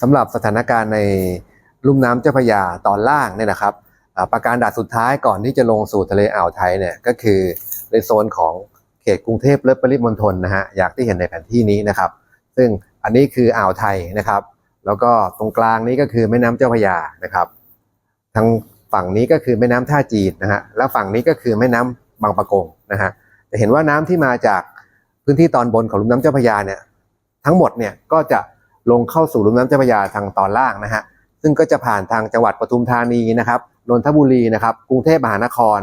สำหรับสถานการณ์ในลุ่มน้ำเจ้าพระยาตอนล่างเนี่ยนะครับอาประการด่านสุดท้ายก่อนที่จะลงสู่ทะเลอ่าวไทยเนี่ยก็คือในโซนของเขตกรุงเทพและปริมณฑลนะฮะอยางที่เห็นในแผนที่นี้นะครับ ซึ่งอันนี้คืออ่าวไทยนะครับ แล้วก็ตรงกลางนี้ก็คือแม่น้ำเจ้าพระยานะครับ ทางฝั่งนี้ก็คือแม่น้ำท่าจีนนะฮะแล้วฝั่งนี้ก็คือแม่น้ำบางปะกงนะฮะจะเห็นว่าน้ำที่มาจากพื้นที่ตอนบนของลุ่มน้ำเจ้าพระยาเนี่ยทั้งหมดเนี่ยก็จะ ลงเข้าสู่ลุ่มน้ำเจ้าพระยาทางตอนล่างนะฮะซึ่งก็จะผ่านทางจังหวัดปทุมธานีนะครับนนทบุรีนะครับกรุงเทพมหานคร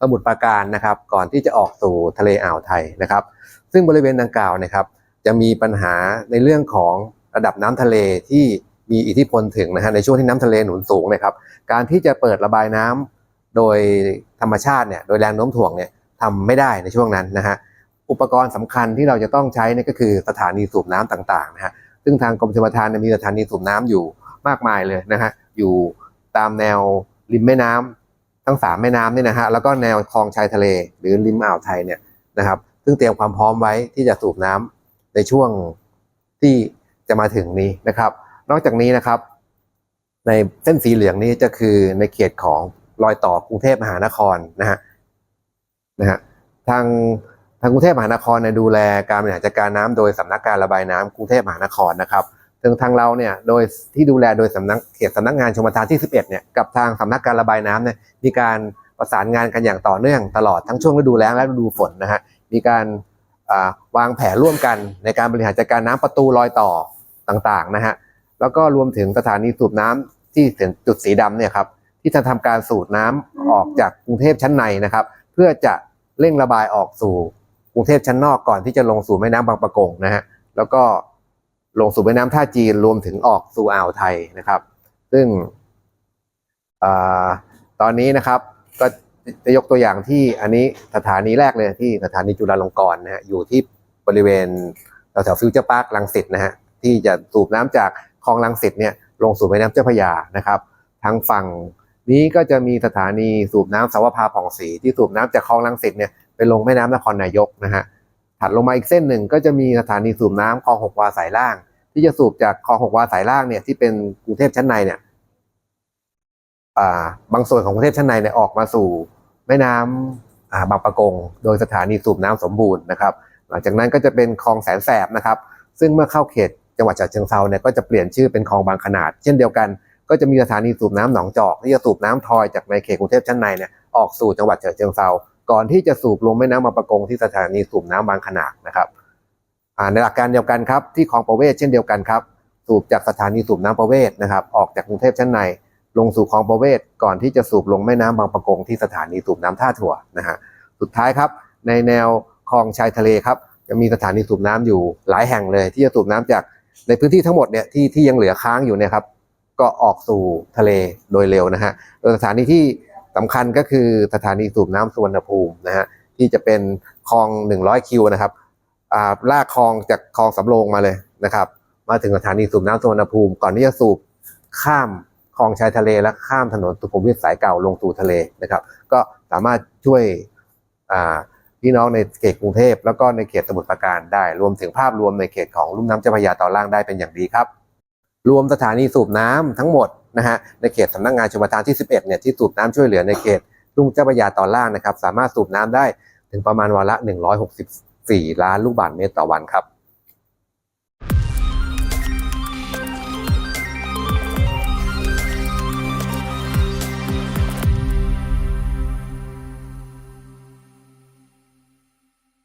สมุทรปราการนะครับ ก่อนที่จะออกสู่ทะเลอ่าวไทยนะครับ ซึ่งบริเวณดังกล่าวนะครับ จะมีปัญหาในเรื่องของระดับน้ำทะเลที่มีอิทธิพลถึงนะฮะในช่วงที่น้ำทะเลหนุนสูงนะครับ การที่จะเปิดระบายน้ำโดยธรรมชาติเนี่ยโดยแรงโน้มถ่วงเนี่ยทำไม่ได้ในช่วงนั้นนะฮะอุปกรณ์สำคัญที่เราจะต้องใช้นี่ก็คือสถานีสูบน้ำต่างๆนะฮะ ซึ่งทางกรมชลประทานมีสถานีสูบน้ำอยู่มากมายเลยนะฮะอยู่ตามแนวริมแม่น้ำทั้งสามแม่น้ำเนี่ยนะฮะแล้วก็แนวคลองชายทะเล หรือริมอ่าวไทยเนี่ยนะครับ ซึ่งเตรียมความพร้อมไว้ที่จะสูบน้ำในช่วงที่จะมาถึงนี้นะครับ นอกจากนี้นะครับ ในเส้นสีเหลืองนี้จะคือในเขตของรอยต่อกรุงเทพมหานครนะฮะนะฮะทาง ทางกรุงเทพมหานครเนี่ยดูแลการบริหารจัดการน้ำโดยสำนักการระบายน้ำกรุงเทพมหานครนะครับซึ่งทางเราเนี่ยโดยที่ดูแลโดยสำนักเขตสำนักงานชมประทานที่ 11เนี่ยกับทางสำนักการระบายน้ำเนี่ยมีการประสานงานกันอย่างต่อเนื่องตลอดทั้งช่วงฤดูแล้งและฤดูฝนนะฮะมีการาวางแผนร่วมกันในการบริหารจัดการน้ำประตูรอยต่อต่างๆนะฮะแล้วก็รวมถึงสถานีสูบน้ำที่ถึงจุดสีดำเนี่ยครับที่จะทำการสูบน้ำออกจากกรุงเทพชั้นในนะครับ เพื่อจะเร่งระบายออกสู่ กรุงเทพชั้นนอกก่อนที่จะลงสู่แม่น้ำบางปะกงนะฮะแล้วก็ลงสู่แม่น้ำท่าจีนรวมถึงออกสู่อ่าวไทยนะครับ ซึ่งอตอนนี้นะครับก็จะยกตัวอย่างที่อันนี้สถานีแรกเลยที่สถานีจุฬาลงกรณ์นะฮะอยู่ที่บริเวณแถวฟิวเจอร์พาร์คลังสิตนะฮะที่จะสูบน้ำจากคลองลังสิตเนี่ยลงสู่แม่น้ำเจ้าพระยานะครับ ทางฝั่งนี้ก็จะมีสถานีสูบน้ำสาวภาผ่องศรีที่สูบน้ำจากคลองลังสิตเนี่ย ไปลงแม่น้ำนครนายกนะฮะถัดลงมาอีกเส้นหนึ่งก็จะมีสถานีสูบน้ำคลองหกวาสายล่าง ที่จะสูบจากคลองหกวาสายล่างเนี่ยที่เป็นกรุงเทพชั้นในเนี่ยาบางส่วนของกรุงเทพชั้นในเนี่ยออกมาสู่แม่น้ำอ่าบางปะกง โดยสถานีสูบน้ำสมบูรณ์นะครับ หลังจากนั้นก็จะเป็นคลองแสนแสบนะครับ ซึ่งเมื่อเข้าเขตจังหวัดฉะเชิงเทราเนี่ยก็จะเปลี่ยนชื่อเป็นคลองบางขนาด เช่นเดียวกันก็จะมีสถานีสูบน้ำหนองจอกที่จะสูบน้ำทอยจากในเขตกรุงเทพชั้นในเนี่ยออกสู่จังหวัดฉะเชิงเทรา ก่อนที่จะสูบลงแม่น้ำบางปะกงที่สถานีสูบน้ำบางขนาดนะครับในหลักการเดียวกันครับที่คลองประเวศเช่นเดียวกันครับ สูบจากสถานีสูบน้ำประเวศนะครับ ออกจากกรุงเทพชั้นใน ลงสู่คลองประเวศก่อนที่จะสูบลงแม่น้ำบางประกงที่สถานีสูบน้ำท่าถั่วนะฮะสุดท้ายครับในแนวคลองชายทะเลครับจะมีสถานีสูบน้ำอยู่หลายแห่งเลย ที่จะสูบน้ำจากในพื้นที่ทั้งหมดเนี่ยที่ที่ยังเหลือค้างอยู่เนี่ยครับก็ออกสู่ทะเลโดยเร็วนะฮะโดยสถานีที่ สำคัญก็คือสถานีสูบน้ำสุวรรณภูมินะฮะที่จะเป็นคลอง 100 คิวนะครับอ่าลากคลองจากคลองสำโรงมาเลยนะครับ มาถึงสถานีสูบน้ำสุวรรณภูมิ ก่อนที่จะสูบข้ามคลองชายทะเลและข้ามถนนสุขุมวิทสายเก่าลงสู่ทะเลนะครับ ก็สามารถช่วยอ่าพี่น้องในเขตกรุงเทพแล้วก็ในเขตสมุทรปราการได้ รวมถึงภาพรวมในเขตของลุ่มน้ำเจ้าพระยาตอนล่างได้เป็นอย่างดีครับ รวมสถานีสูบน้ำทั้งหมด นะฮะในเขตสำนักงานชลประทานที่ 11เนี่ยที่สูบน้ำช่วยเหลือในเขตลุ่มเจ้าพระยาตอนล่างนะครับ สามารถสูบน้ำได้ถึงประมาณวันละ 164 ล้านลูกบาศก์เมตรต่อวันครับ